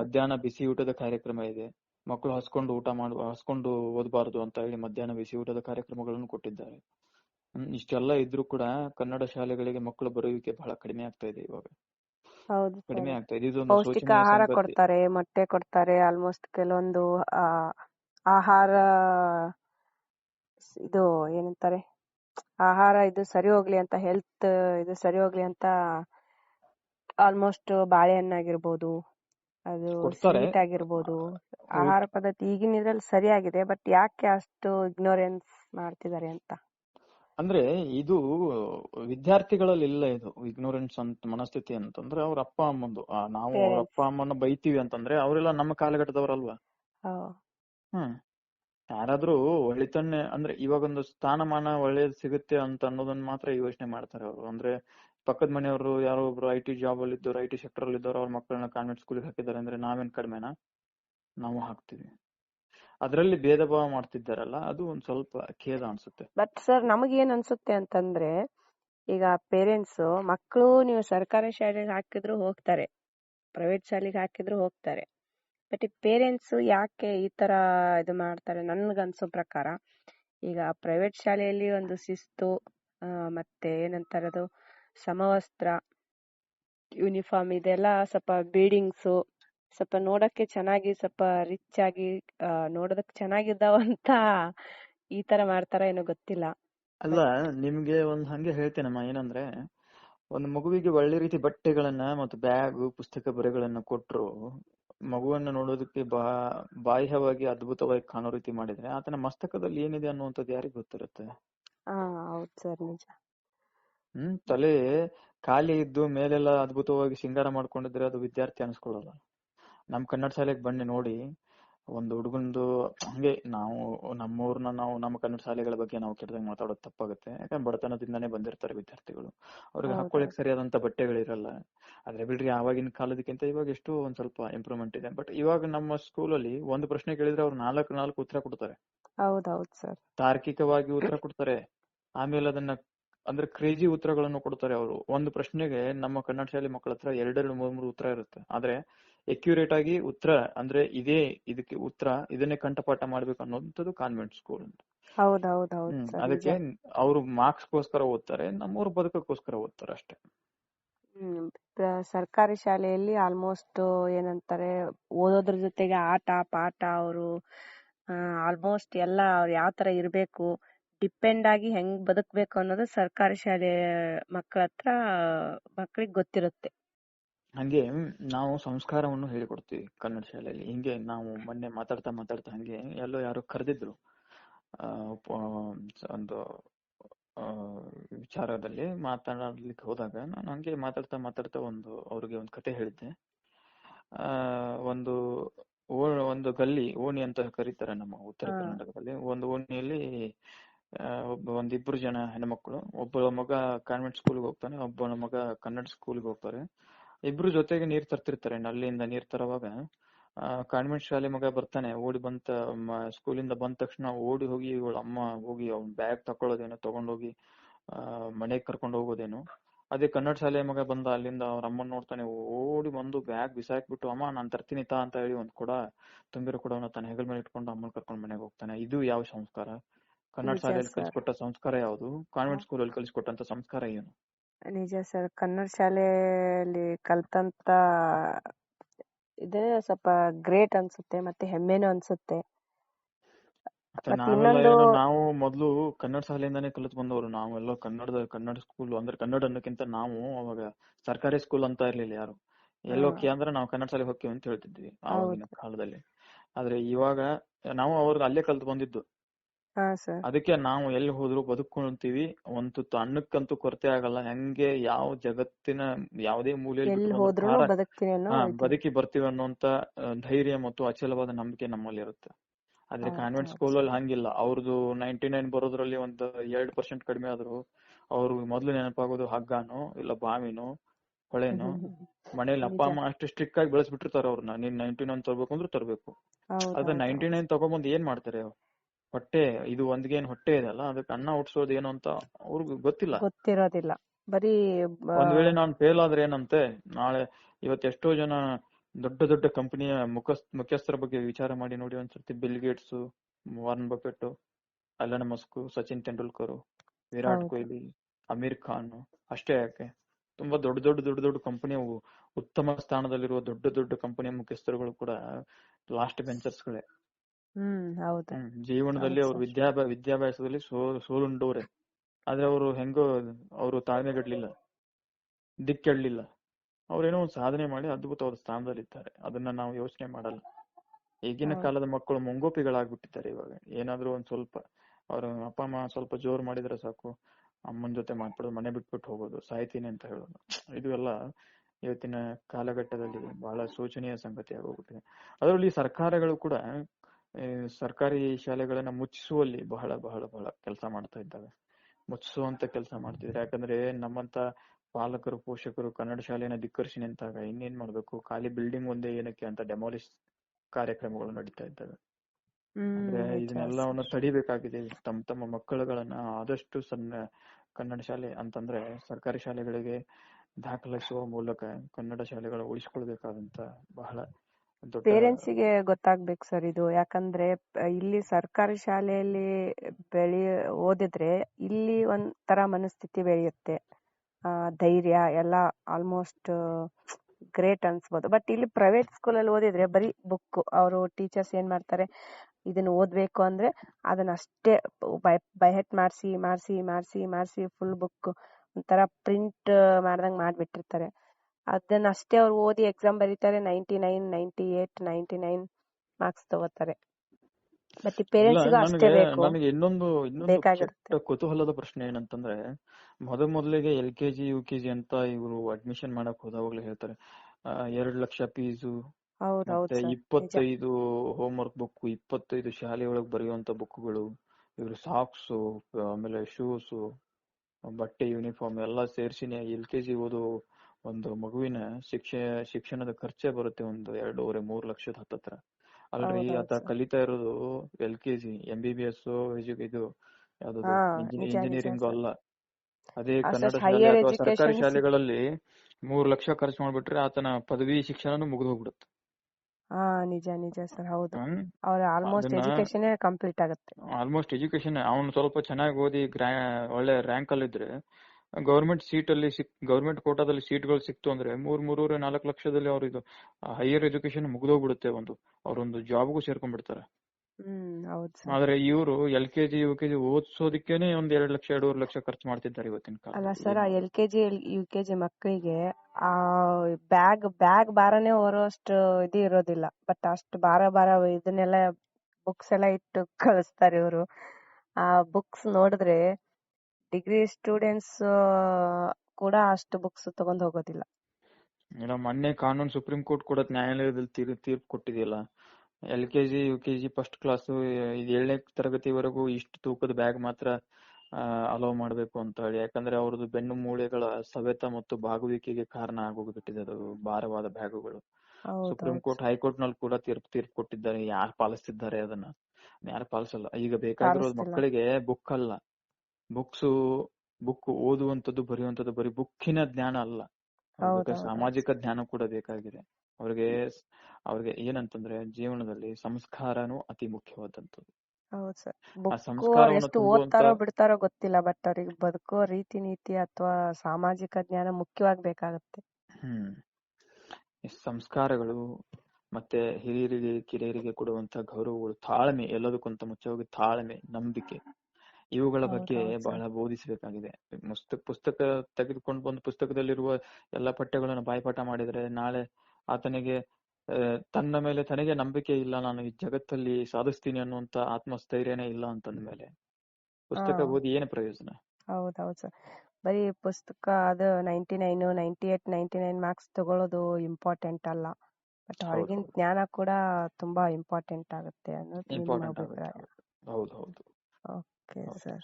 ಮಧ್ಯಾಹ್ನ ಬಿಸಿ ಊಟದ ಕಾರ್ಯಕ್ರಮ ಇದೆ. ಮಕ್ಕಳು ಹಸ್ಕೊಂಡು ಊಟ ಮಾಡುವ ಹಸ್ಕೊಂಡು ಓದಬಾರದು ಅಂತ ಹೇಳಿ ಮಧ್ಯಾಹ್ನ ಬಿಸಿ ಊಟದ ಕಾರ್ಯಕ್ರಮಗಳನ್ನು ಕೊಟ್ಟಿದ್ದಾರೆ. ಇಷ್ಟೆಲ್ಲ ಇದ್ರೂ ಕೂಡ ಕನ್ನಡ ಶಾಲೆಗಳಿಗೆ ಮಕ್ಕಳು ಬರುವಿಕೆ ಬಹಳ ಕಡಿಮೆ ಆಗ್ತಾ ಇದೆ ಇವಾಗ. ಕಡಿಮೆ ಆಗ್ತಾ ಇದೆ. ಪೌಷ್ಟಿಕ ಆಹಾರ ಕೊಡ್ತಾರೆ ಮೊಟ್ಟೆ ಕೊಡ್ತಾರೆ ಆಲ್ಮೋಸ್ಟ್ ಕೆಲವೊಂದು ಆಹಾರ ಇದು ಏನಂತಾರೆ? ಆಹಾರ ಇದು ಸರಿ ಹೋಗ್ಲಿ ಅಂತ ಹೆಲ್ತ್ ಇದು ಸರಿ ಹೋಗ್ಲಿ ಅಂತ ಆಲ್ಮೋಸ್ಟ್ ಬಾಳೆಹಣ್ಣಾಗಿರ್ಬೋದು ಅದು ಕೊಡ್ತಾರೆ. ಸ್ವೀಟ್ ಆಗಿರ್ಬೋದು ಆಹಾರ ಪದ್ಧತಿ ಈಗಿನ ಇದ್ರಲ್ಲಿ ಸರಿಯಾಗಿದೆ ಬಟ್ ಯಾಕೆ ಅಷ್ಟು ಇಗ್ನೋರೆನ್ಸ್ ಮಾಡ್ತಿದ್ದಾರೆ ಅಂತ? ಅಂದ್ರೆ ಇದು ವಿದ್ಯಾರ್ಥಿಗಳಲ್ಲಿ ಇಲ್ಲ ಇದು ಇಗ್ನೋರೆನ್ಸ್ ಅಂತ ಮನಸ್ಥಿತಿ ಅಂತಂದ್ರೆ ಅವ್ರ ಅಪ್ಪ ಅಮ್ಮಂದು. ನಾವು ಅವ್ರ ಅಪ್ಪ ಅಮ್ಮನ ಬೈತೀವಿ ಅಂತಂದ್ರೆ ಅವರೆಲ್ಲ ನಮ್ಮ ಕಾಲಘಟ್ಟದವರಲ್ವಾ? ಹ್ಮ್. ಯಾರಾದ್ರೂ ಒಳಿತನ್ನೇ ಅಂದ್ರೆ ಇವಾಗ ಒಂದು ಸ್ಥಾನಮಾನ ಒಳ್ಳೇದ್ ಸಿಗುತ್ತೆ ಅಂತ ಅನ್ನೋದನ್ನ ಮಾತ್ರ ಯೋಚನೆ ಮಾಡ್ತಾರೆ ಅವರು. ಅಂದ್ರೆ ಪಕ್ಕದ ಮನೆಯವರು ಯಾರೋ ಒಬ್ರು ಐ ಟಿ ಜಾಬ್ ಅಲ್ಲಿ ಇದ್ದವ್ರು ಐ ಟಿ ಸೆಕ್ಟರ್ ಅಲ್ಲಿ ಇದ್ದವ್ರು, ಅವ್ರ ಮಕ್ಕಳನ್ನ ಕಾನ್ವೆಂಟ್ ಸ್ಕೂಲಿಗೆ ಹಾಕಿದ್ದಾರೆ ಅಂದ್ರೆ ನಾವೇನ್ ಕಡಿಮೆನಾ? ನಾವು ಹಾಕ್ತಿವಿ. ಅದ್ರಲ್ಲಿ ಭೇದ ಭಾವ ಮಾಡ್ತಿದ್ದಾರಲ್ಲ, ಅದು ಒಂದ್ ಸ್ವಲ್ಪ ಖೇದ ಅನ್ಸುತ್ತೆ. ಬಟ್ ಸರ್ ನಮಗೇನ್ ಅನ್ಸುತ್ತೆ ಅಂತಂದ್ರೆ, ಈಗ ಪೇರೆಂಟ್ಸ್ ಮಕ್ಕಳು ನೀವು ಸರ್ಕಾರಿ ಶಾಲೆಗೆ ಹಾಕಿದ್ರು ಹೋಗ್ತಾರೆ ಪ್ರೈವೇಟ್ ಶಾಲೆಗೆ ಹಾಕಿದ್ರು ಹೋಗ್ತಾರೆ. ಬಟ್ ಈ ಪೇರೆಂಟ್ಸ್ ಯಾಕೆ ಈ ತರ ಇದು ಮಾಡ್ತಾರೆ? ನನ್ಗನ್ಸೋ ಪ್ರಕಾರ ಈಗ ಪ್ರೈವೇಟ್ ಶಾಲೆಯಲ್ಲಿ ಒಂದು ಶಿಸ್ತು ಮತ್ತೆ ಏನಂತಾರೆ ಅದು ಸಮವಸ್ತ್ರ ಯೂನಿಫಾರ್ಮ್ ಇದೆಲ್ಲ ಸ್ವಲ್ಪ ಬಿಲ್ಡಿಂಗ್ಸ್ ಸ್ವಲ್ಪ ನೋಡಕ್ಕೆ ಚೆನ್ನಾಗಿ ಸ್ವಲ್ಪ ರಿಚ್ ಆಗಿ ನೋಡೋದಕ್ಕೆ ಚೆನ್ನಾಗಿದ್ದಾವಂತ ಈ ತರ ಮಾಡ್ತಾರ ಏನೋ ಗೊತ್ತಿಲ್ಲ. ಅಲ್ಲ ನಿಮ್ಗೆ ಒಂದ್ ಹಂಗೆ ಹೇಳ್ತೇನಮ್ಮ ಏನಂದ್ರೆ ಒಂದು ಮಗುವಿಗೆ ಒಳ್ಳೆ ರೀತಿ ಬಟ್ಟೆಗಳನ್ನ ಮತ್ತು ಬ್ಯಾಗ್ ಪುಸ್ತಕ ಬರೆಗಳನ್ನ ಕೊಟ್ರು ಮಗುವನ್ನ ನೋಡೋದಕ್ಕೆ ಬಾ ಬಾಹ್ಯವಾಗಿ ಅದ್ಭುತವಾಗಿ ಕಾಣೋ ರೀತಿ ಮಾಡಿದ್ರೆ ಆತನ ಮಸ್ತಕದಲ್ಲಿ ಏನಿದೆ ಅನ್ನುವಂಥದ್ದು ಯಾರಿಗ್ ಗೊತ್ತಿರುತ್ತೆ? ಹ್ಮ್ ತಲೆ ಖಾಲಿ ಇದ್ದು ಮೇಲೆಲ್ಲ ಅದ್ಭುತವಾಗಿ ಸಿಂಗಾರ ಮಾಡ್ಕೊಂಡಿದ್ರೆ ಅದು ವಿದ್ಯಾರ್ಥಿ ಅನ್ಸ್ಕೊಳ್ಳಲ್ಲ. ನಮ್ ಕನ್ನಡ ಶಾಲೆಗೆ ಬನ್ನಿ ನೋಡಿ. ಒಂದು ಹುಡುಗಂದು ಹಂಗೆ ನಾವು ನಮ್ಮೂರ್ನ ನಾವು ನಮ್ಮ ಕನ್ನಡ ಶಾಲೆಗಳ ಬಗ್ಗೆ ನಾವು ಕೆಟ್ಟದಾಗ ಮಾತಾಡೋದು ತಪ್ಪಾಗುತ್ತೆ. ಯಾಕಂದ್ರೆ ಬಡತನದಿಂದಾನೇ ಬಂದಿರ್ತಾರೆ ವಿದ್ಯಾರ್ಥಿಗಳು. ಅವ್ರಿಗೆ ಹಾಕೊಳಕ್ ಹಾಕೊಳ್ಳಿಕ್ ಸರಿಯಾದಂತ ಬಟ್ಟೆಗಳಿರಲ್ಲ. ಆದ್ರೆ ಬಿಡ್ರಿ ಆವಾಗಿನ ಕಾಲದಕ್ಕಿಂತ ಇವಾಗ ಎಷ್ಟು ಒಂದ್ ಸ್ವಲ್ಪ ಇಂಪ್ರೂವ್ಮೆಂಟ್ ಇದೆ. ಬಟ್ ಇವಾಗ ನಮ್ಮ ಸ್ಕೂಲ್ ಅಲ್ಲಿ ಒಂದು ಪ್ರಶ್ನೆ ಕೇಳಿದ್ರೆ ಅವ್ರು ನಾಲ್ಕು ನಾಲ್ಕು ಉತ್ತರ ಕೊಡ್ತಾರೆ. ತಾರ್ಕಿಕವಾಗಿ ಉತ್ತರ ಕೊಡ್ತಾರೆ. ಆಮೇಲೆ ಅದನ್ನ ಅಂದ್ರೆ ಕ್ರೇಜಿ ಉತ್ತರಗಳನ್ನು ಕೊಡ್ತಾರೆ ಅವರು. ಒಂದು ಪ್ರಶ್ನೆಗೆ ನಮ್ಮ ಕನ್ನಡ ಶಾಲೆ ಮಕ್ಕಳ ಹತ್ರ ಎರಡೆರಡು ಮೂರ್ ಮೂರು ಉತ್ತರ ಇರುತ್ತೆ. ಆದ್ರೆ ಅಕ್ಯುರೇಟ್ ಆಗಿ ಉತ್ತರ ಅಂದ್ರೆ ಇದೇ ಇದಕ್ಕೆ ಉತ್ತರ ಇದನ್ನೇ ಕಂಠಪಾಠ ಮಾಡ್ಬೇಕು ಅನ್ನೋದು ಕಾನ್ವೆಂಟ್ ಸ್ಕೂಲ್ ಅಂತ ಅದಕ್ಕೆ ಅವರು ಮಾರ್ಕ್ಸ್ ಗೋಸ್ಕರ ಓದ್ತಾರೆ ನಮ್ಮೂರು ಬದುಕಕ್ಕೋಸ್ಕರ ಓದ್ತಾರೆ ಅಷ್ಟೇ. ಸರ್ಕಾರಿ ಶಾಲೆಯಲ್ಲಿ ಆಲ್ಮೋಸ್ಟ್ ಏನಂತಾರೆ ಓದೋದ್ರ ಜೊತೆಗೆ ಆಟ ಪಾಠ ಅವರು ಆಲ್ಮೋಸ್ಟ್ ಎಲ್ಲ ಅವ್ರು ಯಾವ ತರ ಇರ್ಬೇಕು ಡಿಪೆಂಡ್ ಆಗಿ ಹೆಂಗ್ ಬದುಕ್ಬೇಕು ಅನ್ನೋದು ಸರ್ಕಾರಿ ಶಾಲೆ ಮಕ್ಕಳ ಹತ್ರ ಮಕ್ಕಳಿಗೆ ಗೊತ್ತಿರುತ್ತೆ. ಹಂಗೆ ನಾವು ಸಂಸ್ಕಾರವನ್ನು ಹೇಳಿಕೊಡ್ತೀವಿ ಕನ್ನಡ ಶಾಲೆಯಲ್ಲಿ. ಹಿಂಗೆ ನಾವು ಮೊನ್ನೆ ಮಾತಾಡ್ತಾ ಮಾತಾಡ್ತಾ ಹಂಗೆ ಎಲ್ಲೋ ಯಾರೋ ಕರೆದಿದ್ರು. ಆ, ಒಂದು ಆ, ವಿಚಾರದಲ್ಲಿ ಮಾತಾಡಲಿಕ್ಕೆ ಹೋದಾಗ ನಾನು ಹಂಗೆ ಮಾತಾಡ್ತಾ ಮಾತಾಡ್ತಾ ಒಂದು ಅವ್ರಿಗೆ ಒಂದು ಕತೆ ಹೇಳಿದ್ದೆ. ಆ ಒಂದು ಓ ಒಂದು ಗಲ್ಲಿ ಓಣಿ ಅಂತ ಕರೀತಾರೆ ನಮ್ಮ ಉತ್ತರ ಕರ್ನಾಟಕದಲ್ಲಿ. ಒಂದು ಓಣಿಯಲ್ಲಿ ಒಬ್ಬ ಒಂದಿಬ್ರು ಜನ ಹೆಣ್ಮಕ್ಳು ಒಬ್ಬ ಮಗ ಕಾನ್ವೆಂಟ್ ಸ್ಕೂಲ್ಗೆ ಹೋಗ್ತಾನೆ ಒಬ್ಬ ಮಗ ಕನ್ನಡ ಸ್ಕೂಲ್ಗೆ ಹೋಗ್ತಾರೆ. ಇಬ್ರು ಜೊತೆಗೆ ನೀರ್ ತರ್ತಿರ್ತಾರೆ. ನಲ್ಲಿಯಿಂದ ನೀರ್ ತರುವಾಗ ಕಾನ್ವೆಂಟ್ ಶಾಲೆ ಮಗ ಬರ್ತಾನೆ ಓಡಿ ಬಂತ ಸ್ಕೂಲಿಂದ ಬಂದ ತಕ್ಷಣ ಓಡಿ ಹೋಗಿ ಇವಳ ಅಮ್ಮ ಹೋಗಿ ಅವ್ನ ಬ್ಯಾಗ್ ತಕೊಳ್ಳೋದೇನೋ ತಗೊಂಡೋಗಿ ಆ ಮನೆಗ್ ಕರ್ಕೊಂಡು ಹೋಗೋದೇನು. ಅದೇ ಕನ್ನಡ ಶಾಲೆ ಮಗ ಬಂದ ಅಲ್ಲಿಂದ ಅವ್ರ ಅಮ್ಮನ್ ನೋಡ್ತಾನೆ ಓಡಿ ಬಂದು ಬ್ಯಾಗ್ ಬಿಸಾಕ್ಬಿಟ್ಟು ಅಮ್ಮ ನಾನ್ ತರ್ತೀನಿ ತಾ ಅಂತ ಹೇಳಿ ಒಂದ್ ಕೂಡ ತುಂಬಿರೋ ಕೊಡವನ್ನ ತನ್ನ ಹೆಗಲ್ ಮೇಲೆ ಇಟ್ಕೊಂಡು ಅಮ್ಮನ್ ಕರ್ಕೊಂಡು ಮನೆಗೆ ಹೋಗ್ತಾನೆ. ಇದು ಯಾವ ಸಂಸ್ಕಾರ? ಕನ್ನಡ ಶಾಲೆಯಲ್ಲಿ ಕೊಟ್ಟ ಕಲಿಸ್ಕೊಟ್ಟ ಸಂಸ್ಕಾರ ಯಾವುದು? ಕಾನ್ವೆಂಟ್ ಸ್ಕೂಲಲ್ಲಿ ಕಲಿಸ್ಕೊಟ್ಟಂತ ಸಂಸ್ಕಾರ ಏನು? ನಿಜ ಸರ್. ಕನ್ನಡ ಶಾಲೆಯಲ್ಲಿ ಕಲ್ತಂತ ಇದೇ ಸ್ವಲ್ಪ ಗ್ರೇಟ್ ಅನ್ಸುತ್ತೆ ಮತ್ತೆ ಹೆಮ್ಮೆನೂ ಅನ್ಸುತ್ತೆ. ಮತ್ತೆ ಮತ್ತೆ ನಾವೆಲ್ಲ ಇನ್ನೊಂದು ಏನು ನಾವು ಮೊದ್ಲು ಕನ್ನಡ ಶಾಲೆಯಿಂದಾನೇ ಕಲಿತು ಬಂದವರು. ನಾವೆಲ್ಲ ಕನ್ನಡದ ಕನ್ನಡ ಸ್ಕೂಲ್ ಅಂದ್ರೆ ಕನ್ನಡ ಅನ್ನೋಕ್ಕಿಂತ ನಾವು ಅವಾಗ ಸರ್ಕಾರಿ ಸ್ಕೂಲ್ ಅಂತ ಇರ್ಲಿಲ್ಲ ಯಾರು. ಎಲ್ಲಿ ಹಾ. ಹೋಗ್ತೀಯ ಅಂದ್ರೆ ನಾವು ಕನ್ನಡ ಶಾಲೆಗೆ ಹೋಗ್ತೀವಿ ಅಂತ ಹೇಳ್ತಿದ್ವಿ ಹೌದು. ಆವಾಗಿನ ಕಾಲದಲ್ಲಿ. ಆದ್ರೆ ಇವಾಗ ನಾವು ಅವ್ರಿಗೆ ಅಲ್ಲೇ ಕಲ್ತು ಬಂದಿದ್ದು. ಹಾ ಸರ್. ಅದಕ್ಕೆ ನಾವು ಎಲ್ಲಿ ಹೋದ್ರು ಬದುಕೊಂತೀವಿ ಒಂದ್ ತುತ್ತು ಅನ್ನಕ್ಕಂತೂ ಕೊರತೆ ಆಗಲ್ಲ. ಹೆಂಗೆ ಯಾವ ಜಗತ್ತಿನ ಯಾವುದೇ ಮೂಲೆಯಲ್ಲಿ ಎಲ್ಲಿ ಹೋದ್ರು ಬದುಕ್ತೀನಿ ಅನ್ನೋ ಇದು. ಬದುಕಿ ಬರ್ತೀವಿ ಅನ್ನೋಂತ ಧೈರ್ಯ ಮತ್ತು ಅಚಲವಾದ ನಂಬಿಕೆ ನಮ್ಮಲ್ಲಿ ಇರುತ್ತೆ ಆದ್ರೆ ಕಾನ್ವೆಂಟ್. ಸ್ಕೂಲ್ ಅಲ್ಲಿ ಹಂಗಿಲ್ಲ. ಅವ್ರದ್ದು ನೈಂಟಿ ನೈನ್ ಬರೋದ್ರಲ್ಲಿ ಒಂದ್ ಎರಡ್ ಪರ್ಸೆಂಟ್ ಕಡಿಮೆ ಆದ್ರು ಅವ್ರು ಮೊದ್ಲು ನೆನಪಾಗೋದು ಹಗ್ಗಾನೋ ಇಲ್ಲ ಬಾವಿನೋ ಹೊಳೆನೋ. ಮನೇಲಿ ಅಪ್ಪ ಅಮ್ಮ ಅಷ್ಟು ಸ್ಟ್ರಿಕ್ ಆಗಿ ಬೆಳೆಸ್ಬಿಟ್ಟಿರ್ತಾರ ಅವ್ರನ್ನ. ನೀನ್ ನೈಂಟಿ ನೈನ್ ತರ್ಬೇಕು ಅಂದ್ರೆ ತರ್ಬೇಕು. ಅದ ಹೌದು, ನೈಂಟಿ ನೈನ್ ತಗೊಂಬಂದ್ ಏನ್ ಮಾಡ್ತಾರೆ ಹೊಟ್ಟೆ ಇದು ಒಂದ್ಗೇನ್ ಹೊಟ್ಟೆ ಇದೆಯಲ್ಲ ಅದಕ್ಕೆ ಅನ್ನ ಹುಟ್ಟಿಸೋದು ಏನು ಅಂತ ಅವ್ರಿಗೆ ಗೊತ್ತಿಲ್ಲ. ಗೊತ್ತಿರೋದಿಲ್ಲ. ಬರೀ ಒಂದ್ ವೇಳೆ ನಾನ್ ಫೇಲ್ ಆದ್ರೆ ಏನಂತೆ ನಾಳೆ ಇವತ್ತು ಎಷ್ಟೋ ಜನ ದೊಡ್ಡ ದೊಡ್ಡ ಕಂಪನಿಯ ಮುಖಸ್ ಮುಖ್ಯಸ್ಥರ ಬಗ್ಗೆ ವಿಚಾರ ಮಾಡಿ ನೋಡಿ ಒಂದ್ಸರ್ತಿ Bill Gates Warren Buffett Elon Musk Sachin Tendulkar Virat Kohli Aamir Khan ಅಷ್ಟೇ ಯಾಕೆ? ತುಂಬಾ ದೊಡ್ಡ ದೊಡ್ಡ ದೊಡ್ಡ ದೊಡ್ಡ ಕಂಪನಿಯ ಉತ್ತಮ ಸ್ಥಾನದಲ್ಲಿರುವ ದೊಡ್ಡ ದೊಡ್ಡ ಕಂಪನಿಯ ಮುಖ್ಯಸ್ಥರುಗಳು ಕೂಡ ಲಾಸ್ಟ್ ಹೌದು ಹ್ಮ್ ಜೀವನದಲ್ಲಿ ಅವ್ರು ವಿದ್ಯಾಭ್ಯಾಸದಲ್ಲಿ ಸೋಲುಂಡವ್ರೆ. ಆದ್ರೆ ಅವರು ಹೆಂಗೋ ಅವರು ತಾಳ್ಮೆಗಡ್ಲಿಲ್ಲ ದಿಕ್ಕೆಡ್ಲಿಲ್ಲ ಅವ್ರೇನೋ ಒಂದು ಸಾಧನೆ ಮಾಡಿ ಅದ್ಭುತವಾದ ಸ್ಥಾನದಲ್ಲಿ ಇದ್ದಾರೆ ಅದನ್ನ ನಾವು ಯೋಚನೆ ಮಾಡಲ್ಲ. ಈಗಿನ ಕಾಲದ ಮಕ್ಕಳು ಮುಂಗೋಪಿಗಳಾಗ್ಬಿಟ್ಟಿದ್ದಾರೆ ಇವಾಗ. ಏನಾದ್ರೂ ಒಂದ್ ಸ್ವಲ್ಪ ಅವ್ರ ಅಪ್ಪ ಅಮ್ಮ ಸ್ವಲ್ಪ ಜೋರ್ ಮಾಡಿದ್ರೆ ಸಾಕು. ಅಮ್ಮನ ಜೊತೆ ಮಾತಾಡೋದು ಮನೆ ಬಿಟ್ಬಿಟ್ಟು ಹೋಗೋದು ಸಾಯ್ತೀನಿ ಅಂತ ಹೇಳೋದು. ಇದು ಎಲ್ಲ ಇವತ್ತಿನ ಕಾಲಘಟ್ಟದಲ್ಲಿ ಬಹಳ ಶೋಚನೀಯ ಸಂಗತಿ ಆಗೋಗ್ಬಿಟ್ಟಿದೆ. ಅದರಲ್ಲಿ ಸರ್ಕಾರಗಳು ಕೂಡ ಸರ್ಕಾರಿ ಶಾಲೆಗಳನ್ನ ಮುಚ್ಚಿಸುವಲ್ಲಿ ಬಹಳ ಬಹಳ ಬಹಳ ಕೆಲಸ ಮಾಡ್ತಾ ಇದ್ದಾವೆ. ಮುಚ್ಚಿಸುವಂತ ಕೆಲಸ ಮಾಡ್ತಿದ್ರೆ ಯಾಕಂದ್ರೆ ನಮ್ಮಂತ ಪಾಲಕರು ಪೋಷಕರು ಕನ್ನಡ ಶಾಲೆನ ಧಿಕ್ಕರಿಸಿ ನಿಂತಾಗ ಇನ್ನೇನ್ ಮಾಡ್ಬೇಕು? ಖಾಲಿ ಬಿಲ್ಡಿಂಗ್ ಒಂದೇ ಏನಕ್ಕೆ ಅಂತ ಡೆಮಾಲಿಶ್ ಕಾರ್ಯಕ್ರಮಗಳು ನಡೀತಾ ಇದ್ದಾವೆ. ಅಂದ್ರೆ ಇದನ್ನೆಲ್ಲವನ್ನು ತಡಿಬೇಕಾಗಿದೆ. ತಮ್ಮ ತಮ್ಮ ಮಕ್ಕಳುಗಳನ್ನ ಆದಷ್ಟು ಸಣ್ಣ ಕನ್ನಡ ಶಾಲೆ ಅಂತಂದ್ರೆ ಸರ್ಕಾರಿ ಶಾಲೆಗಳಿಗೆ ದಾಖಲಿಸುವ ಮೂಲಕ ಕನ್ನಡ ಶಾಲೆಗಳ ಉಳಿಸ್ಕೊಳ್ಬೇಕಾದಂತ ಬಹಳ ಪೇರೆಂಟ್ಸ್ಗೆ ಗೊತ್ತಾಗ್ಬೇಕು ಸರ್ ಇದು. ಯಾಕಂದ್ರೆ ಇಲ್ಲಿ ಸರ್ಕಾರಿ ಶಾಲೆಯಲ್ಲಿ ಬೆಳಿ, ಓದಿದ್ರೆ ಇಲ್ಲಿ ಒಂಥರ ಮನಸ್ಥಿತಿ ಬೆಳೆಯುತ್ತೆ. ಆ, ಧೈರ್ಯ ಎಲ್ಲ ಆಲ್ಮೋಸ್ಟ್ ಗ್ರೇಟ್ ಅನ್ಸ್ಬೋದು. ಬಟ್ ಇಲ್ಲಿ ಪ್ರೈವೇಟ್ ಸ್ಕೂಲಲ್ಲಿ ಓದಿದ್ರೆ ಬರೀ ಬುಕ್ ಅವರು ಟೀಚರ್ಸ್ ಏನ್ ಮಾಡ್ತಾರೆ, ಇದನ್ನ ಓದ್ಬೇಕು ಅಂದ್ರೆ ಅದನ್ನ ಅಷ್ಟೇ ಬೈಹೆಟ್ ಮಾಡಿಸಿ ಮಾಡಿಸಿ ಮಾಡಿಸಿ ಮಾಡಿಸಿ ಫುಲ್ ಬುಕ್ ಒಂಥರ ಪ್ರಿಂಟ್ ಮಾಡ್ದಂಗ್ ಮಾಡ್ಬಿಟ್ಟಿರ್ತಾರೆ. ಅದನ್ನ ಅಷ್ಟೇ ಅವ್ರು ಓದಿ ಎಕ್ಸಾಮ್ ಬರೀತಾರೆ. Ninety nine ninety eight ninety nine marks ತಗೋತಾರೆ. ಮತ್ತೆ ಈ ಇಲ್ಲ ಪೇರೆಂಟ್ಸ್ ಗೂ ಅಷ್ಟೇ ಬೇಕು. ನನಗೆ ಇನ್ನೊಂದು ಇನ್ನೊಂದು ಕುತೂಹಲದ ಪ್ರಶ್ನೆ ಏನಂತಂದ್ರೆ ಮೊದ ಮೊದಲಿಗೆ L K G U K G ಅಂತ ಇವರು ಅಡ್ಮಿಷನ್ ಮಾಡಕ್ ಹೋದಾವಾಗ್ಲೇ ಹೇಳ್ತಾರೆ. ಎರಡು ಲಕ್ಷ ಫೀಸು ಹೌದ್ ಮತ್ತೆ ಇಪ್ಪತ್ತೈದು ಹೋಮ್ ವರ್ಕ್ ಬುಕ್ ಇಪ್ಪತ್ತೈದು ಶಾಲೆಯೊಳಗೆ ಬರೆಯುವಂತ ಬುಕ್ಗಳು ಇವ್ರ ಸಾಕ್ಸ್ ಆಮೇಲೆ ಶೂಸ್ ಬಟ್ಟೆ ಯೂನಿಫಾರ್ಮ್ ಎಲ್ಲಾ ಸೇರ್ಸಿನೇ ಎಲ್ ಕೆ ಜಿ ಓದೋ ಒಂದು ಮಗುವಿನ ಶಿಕ್ಷೆ ಶಿಕ್ಷಣದ ಖರ್ಚೆ ಬರುತ್ತೆ ಒಂದು ಎರಡೂವರೆ ಮೂರ್ ಲಕ್ಷದ ಹತ್ತತ್ರ. ಅಲ್ರಿ ಆತ ಕಲಿತಾ ಇರೋದು L K G M B B S ಇದು ಯಾವ್ದು ಇಂಜಿನಿಯರಿಂಗ್ ಅಲ್ಲ. ಅದೇ ಕನ್ನಡ ಶಾಲೆ ಅಥವಾ ಸರ್ಕಾರಿ ಶಾಲೆಗಳಲ್ಲಿ ಮೂರ್ ಲಕ್ಷ ಖರ್ಚು ಮಾಡ್ಬಿಟ್ರೆ ಆತನ ಪದವಿ ಶಿಕ್ಷಣನು ಮುಗಿದು ಹೋಗ್ಬಿಡುತ್ತೆ. ಹಾ ನಿಜ ನಿಜ ಸರ್ ಹೌದು. ಅವ್ರ ಆಲ್ಮೋಸ್ಟ್ ಎಜುಕೇಶನ್ ಕಂಪ್ಲೀಟ್ ಆಗುತ್ತೆ. ಆಲ್ಮೋಸ್ಟ್ ಎಜುಕೇಶನ್ ಅವನು ಸ್ವಲ್ಪ ಚೆನ್ನಾಗಿ ಓದಿ ಒಳ್ಳೆ ರ್ಯಾಂಕ್ ಅಲ್ಲಿ ಇದ್ರೆ ಗೌರ್ಮೆಂಟ್ ಸೀಟ್ ಅಲ್ಲಿ ಸಿಕ್ ಗೌರ್ಮೆಂಟ್ ಕೋಟಾದಲ್ಲಿ ಸೀಟ್ಗಳು ಸಿಕ್ತು ಅಂದ್ರೆ ಮೂರ್ ಮೂರೂವರೆ ನಾಲ್ಕು ಲಕ್ಷದಲ್ಲಿ ಅವ್ರ ಇದು ಹೈಯರ್ ಎಜುಕೇಶನ್ ಮುಗ್ದೋಗ್ಬಿಡುತ್ತೆ ಒಂದು ಅವ್ರೊಂದು ಜಾಬ್ಗೂ ಸೇರ್ಕೊಂಡ್ಬಿಡ್ತಾರೆ. ಆದ್ರೆ ಇವರು L K G U K G ಓದಿಸೋದಕ್ಕೇನೆ ಒಂದ್ ಎರಡ್ ಲಕ್ಷ ಎರಡೂವರೆ ಲಕ್ಷ ಖರ್ಚು ಮಾಡ್ತಿದ್ದಾರೆ ಇವತ್ತಿನ ಅಲ್ಲ ಕಾಲದಲ್ಲಿ sir L K G U K G ಮಕ್ಕಳಿಗೆ ಆ ಬ್ಯಾಗ್ ಬ್ಯಾಗ್ ಭಾರನೇ ಹೊರೋಷ್ಟು ಇದು ಇರೋದಿಲ್ಲ. ಬಟ್ ಅಷ್ಟು ಬಾರ ಭಾರ ಇದನ್ನೆಲ್ಲ ಬುಕ್ಸ್ ಎಲ್ಲ ಇಟ್ಟು ಕಳಿಸ್ತಾರೆ ಇವರು. ಆ ಬುಕ್ಸ್ ನೋಡಿದ್ರೆ ಡಿಗ್ರಿ ಸ್ಟೂಡೆಂಟ್ಸ್ ಕೂಡ ಅಷ್ಟು ಬುಕ್ಸ್ ತಗೊಂಡ್ ಹೋಗೋದಿಲ್ಲ. ಇಲ್ಲ ಮೊನ್ನೆ ಕಾನೂನು ಸುಪ್ರೀಂ ಕೋರ್ಟ್ ಕೂಡ ನ್ಯಾಯಾಲಯದಲ್ಲಿ ತೀರ್ ತೀರ್ಪು ಕೊಟ್ಟಿದೆಯಲ್ಲ? L K G U K G first class ಏಳನೇ ತರಗತಿವರೆಗೂ ಇಷ್ಟು ತೂಕದ ಬ್ಯಾಗ್ ಮಾತ್ರ ಅಲೋ ಮಾಡಬೇಕು ಅಂತ ಹೇಳಿ. ಯಾಕಂದ್ರೆ ಅವ್ರದ್ದು ಬೆನ್ನು ಮೂಳೆಗಳ ಸವೆತ ಮತ್ತು ಬಾಗುವಿಕೆಗೆ ಕಾರಣ ಆಗೋಗ್ಬಿಟ್ಟಿದೆ ಅದು ಭಾರವಾದ ಬ್ಯಾಗುಗಳು ಸುಪ್ರೀಂ ಕೋರ್ಟ್ ಹೈಕೋರ್ಟ್ನಲ್ಲಿ ಕೂಡ ತೀರ್ಪು ತೀರ್ಪು ಕೊಟ್ಟಿದ್ದಾರೆ. ಯಾರು ಪಾಲಿಸ್ತಿದ್ದಾರೆ ಅದನ್ನ? ಯಾರು ಪಾಲಿಸಲ್ಲ? ಈಗ ಬೇಕಾಗಿರೋದು ಮಕ್ಕಳಿಗೆ ಬುಕ್ ಅಲ್ಲ. ಬುಕ್ಸ್ ಬುಕ್ ಓದುವಂತದ್ದು ಬರೆಯುವಂತದ್ದು ಬರೀ ಬುಕ್ಕಿನ ಜ್ಞಾನ ಅಲ್ಲ. ಸಾಮಾಜಿಕ ಜ್ಞಾನ ಕೂಡ ಬೇಕಾಗಿದೆ. ಅವ್ರಿಗೆ ಅವ್ರಿಗೆ ಏನಂತಂದ್ರೆ ಜೀವನದಲ್ಲಿ ಸಂಸ್ಕಾರನು ಅತಿ ಮುಖ್ಯವಾದಂತದ್ದು ಎಷ್ಟು ಓದ್ತಾರೋ ಬಿಡ್ತಾರೋ ಗೊತ್ತಿಲ್ಲ ಬಟ್ ಅವ್ರಿಗೆ ಬದುಕೋ ರೀತಿ ನೀತಿ ಅಥವಾ ಸಾಮಾಜಿಕ ಜ್ಞಾನ ಮುಖ್ಯವಾಗಿ ಬೇಕಾಗುತ್ತೆ ಹ್ಮ್ ಸಂಸ್ಕಾರಗಳು ಮತ್ತೆ ಹಿರಿಯರಿಗೆ ಕಿರಿಯರಿಗೆ ಕೊಡುವಂತ ಗೌರವಗಳು ತಾಳ್ಮೆ ಎಲ್ಲದಕ್ಕಿಂತ ಮುಖ್ಯವಾಗಿ ತಾಳ್ಮೆ ನಂಬಿಕೆ. ಇವುಗಳ ಬಗ್ಗೆ ಬಹಳ ಬೋಧಿಸಬೇಕಾಗಿದೆ. ಪುಸ್ತಕ ಪುಸ್ತಕ ತೆಗೆದುಕೊಂಡು ಬಂದು ಪುಸ್ತಕದಲ್ಲಿರುವ ಎಲ್ಲ ಪಠ್ಯಗಳನ್ನು ಬಾಯ್ಪಾಠ ಮಾಡಿದ್ರೆ ನಾಳೆ ಆತನಿಗೆ ತನ್ನ ಮೇಲೆ ತನಗೆ ನಂಬಿಕೆ ಇಲ್ಲ ನಾನು ಈ ಜಗತ್ತಲ್ಲಿ ಸಾಧಿಸ್ತೀನಿ ಅನ್ನುವಂತ ಆತ್ಮಸ್ಥೈರ್ಯನೇ ಇಲ್ಲ ಅಂತಂದ್ಮೇಲೆ. ಪುಸ್ತಕ ಓದಿ ಏನು ಪ್ರಯೋಜನ? ಹೌದೌದು ಸರ್. ಬರೀ ಪುಸ್ತಕ ಅದು ninety nine ninety eight ninety nine marks ತಗೊಳ್ಳೋದು ಇಂಪಾರ್ಟೆಂಟ್ ಅಲ್ಲ. ಬಟ್ ಹೊರಗಿನ ಜ್ಞಾನ ಕೂಡ ತುಂಬಾ ಇಂಪಾರ್ಟೆಂಟ್ ಆಗುತ್ತೆ ಅನ್ನೋದು ಹೌದು ಹೌದು.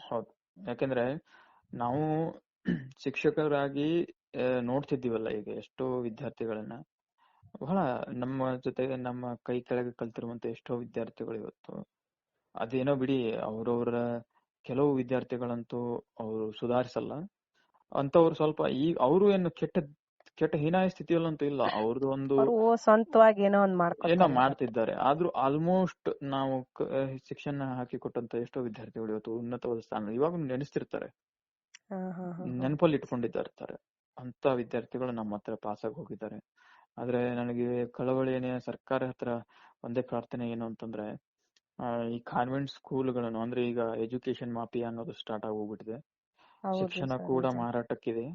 ಹೌದು ಯಾಕಂದ್ರೆ ನಾವು ಶಿಕ್ಷಕರಾಗಿ ನೋಡ್ತಿದಿವಲ್ಲ ನೋಡ್ತಿದ್ದೀವಲ್ಲ ಈಗ ಎಷ್ಟೋ ವಿದ್ಯಾರ್ಥಿಗಳನ್ನ. ಬಹಳ ನಮ್ಮ ಜೊತೆ ನಮ್ಮ ಕೈ ಕೆಳಗೆ ಕಲ್ತಿರುವಂತ ಎಷ್ಟೋ ವಿದ್ಯಾರ್ಥಿಗಳು ಇವತ್ತು. ಅದೇನೋ ಬಿಡಿ ಅವ್ರವ್ರ ಕೆಲವು ವಿದ್ಯಾರ್ಥಿಗಳಂತೂ ಅವರು ಸುಧಾರಿಸಲ್ಲ. ಅಂತವ್ರು ಸ್ವಲ್ಪ ಈ ಅವರು ಏನು ಕೆಟ್ಟ ಕೆಟ್ಟ ಹೀನಾಯ ಸ್ಥಿತಿಯಲ್ಲಂತೂ ಇಲ್ಲ. ಅವ್ರದ್ದು ಒಂದು ಸ್ವಂತವಾಗಿ ಏನೋ ಒಂದ್ ಏನೋ ಮಾಡ್ಕೊತಾರೆ ಮಾಡ್ತಿದ್ದಾರೆ. ಆದ್ರೂ ಆಲ್ಮೋಸ್ಟ್ ನಾವು ಶಿಕ್ಷಣ ಹಾಕಿ ಕೊಟ್ಟಂತ ಎಷ್ಟೋ ವಿದ್ಯಾರ್ಥಿಗಳು ಇವತ್ತು ಉನ್ನತವಾದ ಸ್ಥಾನ ಇವಾಗ ನೆನೆಸ್ತಿರ್ತಾರೆ. ನೆನಪಲ್ಲಿ ಇಟ್ಕೊಂಡಿದ್ದಾರೆ ಅಂತ ವಿದ್ಯಾರ್ಥಿಗಳು ನಮ್ಮ ಹತ್ರ ಪಾಸ್ ಆಗಿ ಹೋಗಿದ್ದಾರೆ. ಆದ್ರೆ ನನಗೆ ಕಳವಳಿ ಏನೇ ಸರ್ಕಾರ ಹತ್ರ ಒಂದೇ ಪ್ರಾರ್ಥನೆ ಏನು ಅಂತಂದ್ರೆ ಈ ಕಾನ್ವೆಂಟ್ ಸ್ಕೂಲ್ಗಳನ್ನು ಅಂದ್ರೆ ಈಗ ಎಜುಕೇಶನ್ ಮಾಫಿಯಾ ಅನ್ನೋದು ಸ್ಟಾರ್ಟ್ ಆಗಿ ಹೋಗ್ಬಿಟ್ಟಿದೆ. ಶಿಕ್ಷಣ ಕೂಡ ಮಾರಾಟಕ್ಕಿದೆ.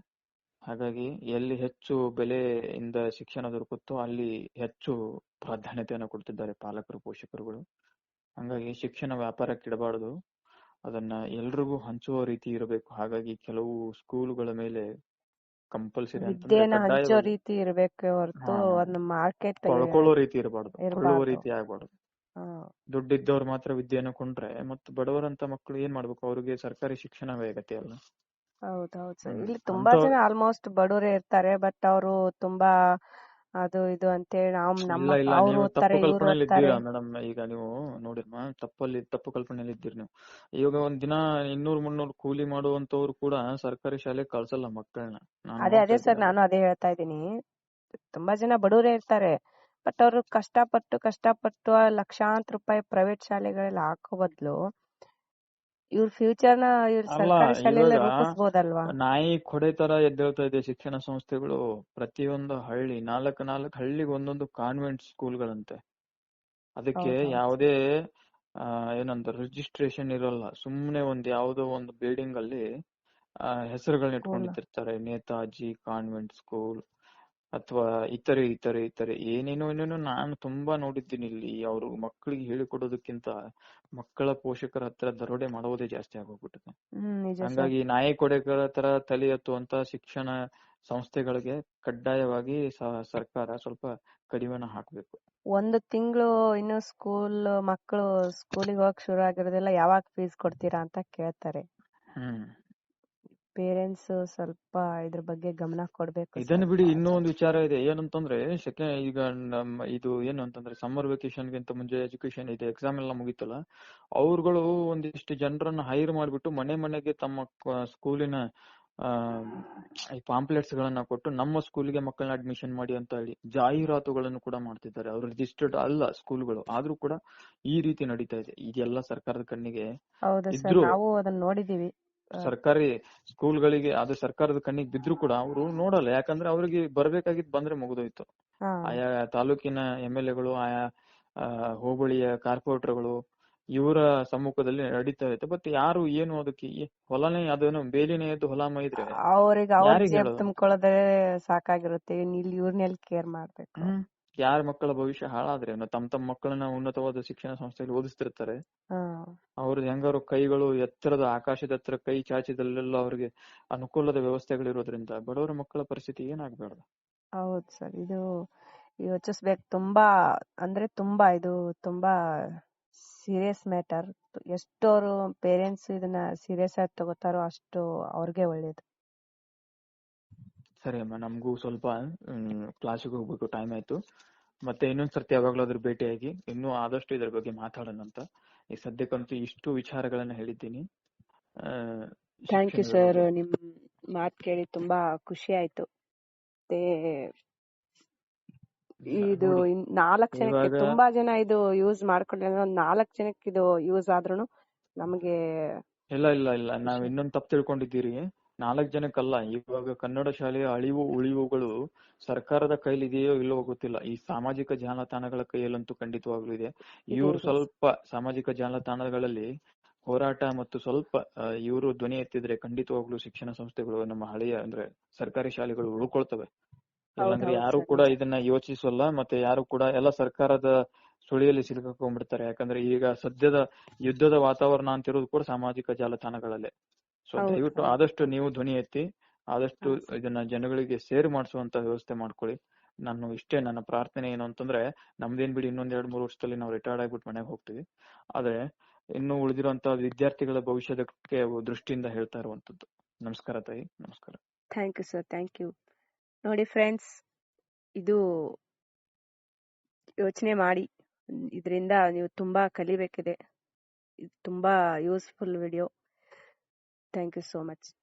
ಹಾಗಾಗಿ ಎಲ್ಲಿ ಹೆಚ್ಚು ಬೆಲೆಯಿಂದ ಶಿಕ್ಷಣ ದೊರಕುತ್ತೋ ಅಲ್ಲಿ ಹೆಚ್ಚು ಪ್ರಾಧಾನ್ಯತೆಯನ್ನು ಕೊಡ್ತಿದ್ದಾರೆ ಪಾಲಕರು ಪೋಷಕರುಗಳು. ಹಂಗಾಗಿ ಶಿಕ್ಷಣ ವ್ಯಾಪಾರಕ್ಕೆ ಇಡಬಾರದು. ಅದನ್ನ ಎಲ್ರಿಗೂ ಹಂಚುವ ರೀತಿ ಇರಬೇಕು. ಹಾಗಾಗಿ ಕೆಲವು ಸ್ಕೂಲ್ಗಳ ಮೇಲೆ ಕಂಪಲ್ಸರಿ ಹಂಚೋ ರೀತಿ ಇರಬೇಕು ಹೊರತು ಅದನ್ನ ಮಾರ್ಕೆಟ್ ಕೊಳ್ಳೋ ರೀತಿ ಇರಬಾರ್ದು. ಕೊಳ್ಳುವ ರೀತಿ ಆಗ್ಬಾರ್ದು. ದುಡ್ಡಿದ್ದವ್ರು ಮಾತ್ರ ವಿದ್ಯೆಯನ್ನು ಕೊಂಡ್ರೆ ಮತ್ತೆ ಬಡವರಂತ ಮಕ್ಕಳು ಏನ್ ಮಾಡ್ಬೇಕು? ಅವ್ರಿಗೆ ಸರ್ಕಾರಿ ಶಿಕ್ಷಣವೇ ಅಗತ್ಯ ಅಲ್ಲ. ಹೌದೌದು. ಸರ್ ಇಲ್ಲಿ ತುಂಬಾ ಜನ ಆಲ್ಮೋಸ್ಟ್ ಬಡವರೇ ಇರ್ತಾರೆ ಬಟ್ ಅವರು ತುಂಬಾ ಅದು ಇದು ಅಂತೇಳಿ ನಾವು ನಮ್ಮ ಅವರು ಓದ್ತಾರೆ ಇವ್ರು ಓದ್ತಾರೆ ಮೇಡಮ್? ಈಗ ನೀವು ನೋಡಿರ್ಮ ತಪ್ಪಲ್ಲಿ ತಪ್ಪು ಕಲ್ಪನೆಯಲ್ಲಿ ಇದ್ದೀರಿ ನೀವು. ಇವಾಗ ಒಂದ್ ದಿನ ಇನ್ನೂರ್ ಮುನ್ನೂರ್ ಕೂಲಿ ಮಾಡುವಂತವ್ರು ಕೂಡ ಸರ್ಕಾರಿ ಶಾಲೆಗೆ ಕಳ್ಸಲ್ಲ ಮಕ್ಕಳನ್ನ ಅದೇ ಅದೇ ಸರ್ ನಾನು ಅದೇ ಹೇಳ್ತಾ ಇದ್ದೀನಿ. ತುಂಬಾ ಜನ ಬಡವರೇ ಇರ್ತಾರೆ ಬಟ್ ಅವರು ಕಷ್ಟಪಟ್ಟು ಕಷ್ಟಪಟ್ಟು ಲಕ್ಷಾಂತರ ರೂಪಾಯಿ ಪ್ರೈವೇಟ್ ಶಾಲೆಗಳಲ್ಲಿ ಹಾಕೋ ಬದ್ಲು ಇವ್ರ ಫ್ಯೂಚರ್ನ ಇವ್ರ ಸರ್ಕಾರಿ ರೂಪಿಸ್ಬೋದಲ್ವಾ? ನಾಯಿ ಕೊಡೆ ತರ ಎದ್ದೇಳ್ತಾ ಇದೆ ಶಿಕ್ಷಣ ಸಂಸ್ಥೆಗಳು ಪ್ರತಿಯೊಂದು ಹಳ್ಳಿ ನಾಲ್ಕು ನಾಲ್ಕು ಹಳ್ಳಿಗೆ ಒಂದೊಂದು ಕಾನ್ವೆಂಟ್ ಸ್ಕೂಲ್ಗಳಂತೆ ಅದಕ್ಕೆ ಹೌದೌದು ಯಾವುದೇ ಏನಂತ ರಿಜಿಸ್ಟ್ರೇಷನ್ ಇರಲ್ಲ. ಸುಮ್ನೆ ಒಂದ್ ಯಾವ್ದೋ ಒಂದು ಬಿಲ್ಡಿಂಗ್ ಅಲ್ಲಿ ಹೆಸರುಗಳನ್ನ ಸ್ಕೂಲ್ ಇಟ್ಕೊಂಡಿರ್ತಾರೆ. ನೇತಾಜಿ ಕಾನ್ವೆಂಟ್ ಸ್ಕೂಲ್ ಅಥವಾ ಇತರೆ ಇತರೆ ಇತರೆ ಏನೇನೋ ಏನೇನೋ ನಾನು ತುಂಬಾ ನೋಡಿದ್ದೀನಿ ಇಲ್ಲಿ. ಅವರು ಮಕ್ಕಳಿಗೆ ಹೇಳಿಕೊಡೋದಕ್ಕಿಂತ ಮಕ್ಕಳ ಪೋಷಕರ ಹತ್ರ ದರೋಡೆ ಮಾಡೋದೇ ಜಾಸ್ತಿ ಆಗೋಗ್ಬಿಟ್ಟಿದೆ. ಹ್ಮ್ ಹಂಗಾಗಿ ನಾಯಿ ಕೊಡೆಗಳ ತರ ತಲೆ ಎತ್ತುವಂತ ಶಿಕ್ಷಣ ಸಂಸ್ಥೆಗಳಿಗೆ ಕಡ್ಡಾಯವಾಗಿ ಸರ್ಕಾರ ಸ್ವಲ್ಪ ಕಡಿವಾಣ ಹಾಕ್ಬೇಕು. ಒಂದು ತಿಂಗಳು ಇನ್ನು ಸ್ಕೂಲ್ ಮಕ್ಕಳು ಸ್ಕೂಲಿಗೆ ಹೋಗಕ್ ಶುರು ಆಗಿರೋದೆಲ್ಲ ಯಾವಾಗ ಫೀಸ್ ಕೊಡ್ತೀರಾ ಅಂತ ಕೇಳ್ತಾರೆ. ಪೇರೆಂಟ್ಸ್ ಸ್ವಲ್ಪ ಇದ್ರ ಬಗ್ಗೆ ಗಮನ ಕೊಡ್ಬೇಕು ಇದನ್ನ ಬಿಡಿ ಇನ್ನು ಒಂದು ವಿಚಾರ ಇದೆ. ಏನಂತಂದ್ರೆ ಈಗ ನಮ್ಮ ಇದು ಏನು ಅಂತಂದ್ರೆ ಸಮ್ಮರ್ ವೆಕೇಶನ್ ಗಿಂತ ಮುಂಚೆ ಎಜುಕೇಶನ್ ಇದೆ ಎಕ್ಸಾಮ್ ಎಲ್ಲ ಮುಗಿತಲ್ಲ ಅವ್ರುಗಳು ಒಂದಿಷ್ಟು ಜನರನ್ನ ಹೈರ್ ಮಾಡ್ಬಿಟ್ಟು ಮನೆ ಮನೆಗೆ ತಮ್ಮ ಸ್ಕೂಲಿನ ಆ ಈ ಪಾಂಪ್ಲೆಟ್ಸ್ ಗಳನ್ನ ಕೊಟ್ಟು ನಮ್ಮ ಸ್ಕೂಲಿಗೆ ಮಕ್ಕಳನ್ನ ಅಡ್ಮಿಷನ್ ಮಾಡಿ ಅಂತ ಹೇಳಿ ಜಾಹೀರಾತುಗಳನ್ನು ಕೂಡ ಮಾಡ್ತಿದ್ದಾರೆ. ಅವ್ರು ರಿಜಿಸ್ಟರ್ಡ್ ಅಲ್ಲ ಸ್ಕೂಲ್ಗಳು ಆದ್ರೂ ಕೂಡ ಈ ರೀತಿ ನಡೀತಾ ಇದೆ. ಇದೆಲ್ಲ ಸರ್ಕಾರದ ಕಣ್ಣಿಗೆ ಹೌದು ಸರ್. ನಾವು ಅದನ್ನ ನೋಡಿದೀವಿ. ಸರ್ಕಾರಿ ಸ್ಕೂಲ್ಗಳಿಗೆ ಅದು ಸರ್ಕಾರದ ಕಣ್ಣಿಗೆ ಬಿದ್ರು ಕೂಡ ಅವರು ನೋಡಲ್ಲ. ಯಾಕಂದ್ರೆ ಅವ್ರಿಗೆ ಬರ್ಬೇಕಾಗಿದ್ ಬಂದ್ರೆ ಮುಗಿದೋಯ್ತು. ಆಯಾ ತಾಲೂಕಿನ ಎಂ ಎಲ್ ಎಗಳು ಆಯಾ ಆ, ಹೋಬಳಿಯ ಕಾರ್ಪೊರೇಟರ್ಗಳು ಇವರ ಸಮ್ಮುಖದಲ್ಲಿ ನಡೀತಾ ಇರುತ್ತೆ ಬಟ್ ಯಾರು ಏನು ಅದಕ್ಕೆ ಹೊಲನೇ ಅದೇನೋ ಬೇಲಿನೇ ಎದ್ದು ಹೊಲ ಮೈದ್ರೆ ಅವ್ರಿಗೆ ಅವ್ರ ಜೇಬ್ ತುಂಬಿಕೊಳ್ಳೋದೇ ಸಾಕಾಗಿರುತ್ತೆ. ಇಲ್ಲಿ ಇವ್ರನ್ನೆಲ್ಲಿ ಕೇರ್ ಮಾಡ್ಬೇಕು. ಯಾರ ಮಕ್ಕಳ ಭವಿಷ್ಯ ಹಾಳಾದ್ರೆ ಏನು ತಮ್ಮ ತಮ್ಮ ಮಕ್ಕಳನ್ನ ಉನ್ನತವಾದ ಶಿಕ್ಷಣ ಸಂಸ್ಥೆಯಲ್ಲಿ ಓದಿಸ್ತಿರ್ತಾರೆ. ಅವ್ರದ್ ಹೆಂಗಾರು ಕೈಗಳು ಎತ್ತರದ ಆಕಾಶದ ಹತ್ರ ಕೈ ಚಾಚಿದಲ್ಲೆಲ್ಲ ಅವ್ರಿಗೆ ಅನುಕೂಲದ ವ್ಯವಸ್ಥೆಗಳಿರೋದ್ರಿಂದ ಬಡವರ ಮಕ್ಕಳ ಪರಿಸ್ಥಿತಿ ಏನಾಗ್ಬಾರ್ದು. ಹೌದ್ ಸರ್. ಇದು ಯೋಚಿಸ್ಬೇಕು. ತುಂಬಾ ಅಂದ್ರೆ ತುಂಬಾ ಇದು ತುಂಬಾ ಸೀರಿಯಸ್ ಮ್ಯಾಟರ್. ಎಷ್ಟೋರು ಪೇರೆಂಟ್ಸ್ ಇದನ್ನ ಸೀರಿಯಸ್ ಆಗಿ ತಗೋತಾರೋ ಅಷ್ಟು ಅವ್ರಿಗೆ ಒಳ್ಳೇದು. ಸರಿ ಅಮ್ಮ ನಮಗೂ ಸ್ವಲ್ಪ ಕ್ಲಾಸಿಗೆ ಹೋಗ್ಬೇಕು ಟೈಮ್ ಆಯ್ತು. ಮತ್ತೆ ಇನ್ನೊಂದ್ ಸರ್ತಿ ಯಾವಾಗ್ಲಾದ್ರೂ ಭೇಟಿಯಾಗಿ ಇನ್ನೂ ಆದಷ್ಟು ಇದ್ರ ಬಗ್ಗೆ ಮಾತಾಡೋಣ ಅಂತ. ಈ ಸದ್ಯಕ್ಕಂತೂ ಇಷ್ಟು ವಿಚಾರಗಳನ್ನ ಹೇಳಿದ್ದೀನಿ. ಥ್ಯಾಂಕ್ ಯು ಸರ್ ನಿಮ್ ಮಾತ್ ಕೇಳಿ ತುಂಬಾ ಖುಷಿ ಆಯ್ತು. ಮತ್ತೆ ಇದು ನಾಲ್ಕ್ ಜನಕ್ಕೆ ತುಂಬಾ ಜನ ಇದು ಯೂಸ್ ಮಾಡ್ಕೊಂಡ್ರೆ ಒಂದ್ ನಾಲ್ಕ್ ಜನಕ್ಕೆ ಇದು ಯೂಸ್ ಆದ್ರೂನು ನಮಗೆ ಇಲ್ಲ ಇಲ್ಲ ಇಲ್ಲ. ನಾವ್ ಇನ್ನೊಂದ್ ತಪ್ಪು ತಿಳ್ಕೊಂಡಿದ್ದೀರಿ. ನಾಲ್ಕ್ ಜನಕ್ಕಲ್ಲ ಇವಾಗ ಕನ್ನಡ ಶಾಲೆಯ ಅಳಿವು ಉಳಿವುಗಳು ಸರ್ಕಾರದ ಕೈಲಿದೆಯೋ ಇಲ್ಲವೋ ಗೊತ್ತಿಲ್ಲ. ಈ ಸಾಮಾಜಿಕ ಜಾಲತಾಣಗಳ ಕೈಯಲ್ಲಂತೂ ಖಂಡಿತವಾಗ್ಲೂ ಇದೆ. ಇವರು ಸ್ವಲ್ಪ ಸಾಮಾಜಿಕ ಜಾಲತಾಣಗಳಲ್ಲಿ ಹೋರಾಟ ಮತ್ತು ಸ್ವಲ್ಪ ಇವರು ಧ್ವನಿ ಎತ್ತಿದ್ರೆ ಖಂಡಿತವಾಗ್ಲೂ ಶಿಕ್ಷಣ ಸಂಸ್ಥೆಗಳು ನಮ್ಮ ಹಳೆಯ ಅಂದ್ರೆ ಸರ್ಕಾರಿ ಶಾಲೆಗಳು ಉಳ್ಕೊಳ್ತವೆ. ಇಲ್ಲಾಂದ್ರೆ ಯಾರು ಕೂಡ ಇದನ್ನ ಯೋಚಿಸಲ್ಲ ಮತ್ತೆ ಯಾರು ಕೂಡ ಎಲ್ಲ ಸರ್ಕಾರದ ಸುಳಿಯಲ್ಲಿ ಸಿಲುಕೊಂಡ್ಬಿಡ್ತಾರೆ ಯಾಕಂದ್ರೆ ಈಗ ಸದ್ಯದ ಯುದ್ಧದ ವಾತಾವರಣ ಅಂತಿರೋದು ಕೂಡ ಸಾಮಾಜಿಕ ಜಾಲತಾಣಗಳಲ್ಲೇ. ಸೊ ದಯವಿಟ್ಟು ಆದಷ್ಟು ನೀವು ಧ್ವನಿ ಎತ್ತಿ ಆದಷ್ಟು ಇದನ್ನ ಜನಗಳಿಗೆ ಸೇರ್ ಮಾಡಿಸುವಂತ ವ್ಯವಸ್ಥೆ ಮಾಡ್ಕೊಳ್ಳಿ. ನಾನು ಇಷ್ಟೇ ನನ್ನ ಪ್ರಾರ್ಥನೆ ಏನು ಅಂತಂದ್ರೆ ನಮ್ದೇನ್ ಬಿಡಿ ಇನ್ನೊಂದ್ ಎರಡ್ ಮೂರು ವರ್ಷದಲ್ಲಿ ನಾವು ರಿಟೈರ್ಡ್ ಆಗ್ಬಿಟ್ಟು ಮನೆಗೆ ಹೋಗ್ತೀವಿ. ಆದ್ರೆ ಇನ್ನು ಉಳಿದಿರುವಂತ ವಿದ್ಯಾರ್ಥಿಗಳ ಭವಿಷ್ಯದಕ್ಕೆ ದೃಷ್ಟಿಯಿಂದ ಹೇಳ್ತಾ ಇರುವಂತದ್ದು. ನಮಸ್ಕಾರ ತಾಯಿ ನಮಸ್ಕಾರ. Thank you sir thank you ನೋಡಿ ಫ್ರೆಂಡ್ಸ್ ಇದು ಯೋಚನೆ ಮಾಡಿ. ಇದರಿಂದ ನೀವು ತುಂಬಾ ಕಲಿಬೇಕಿದೆ. ಇದು ತುಂಬಾ useful video Thank you so much.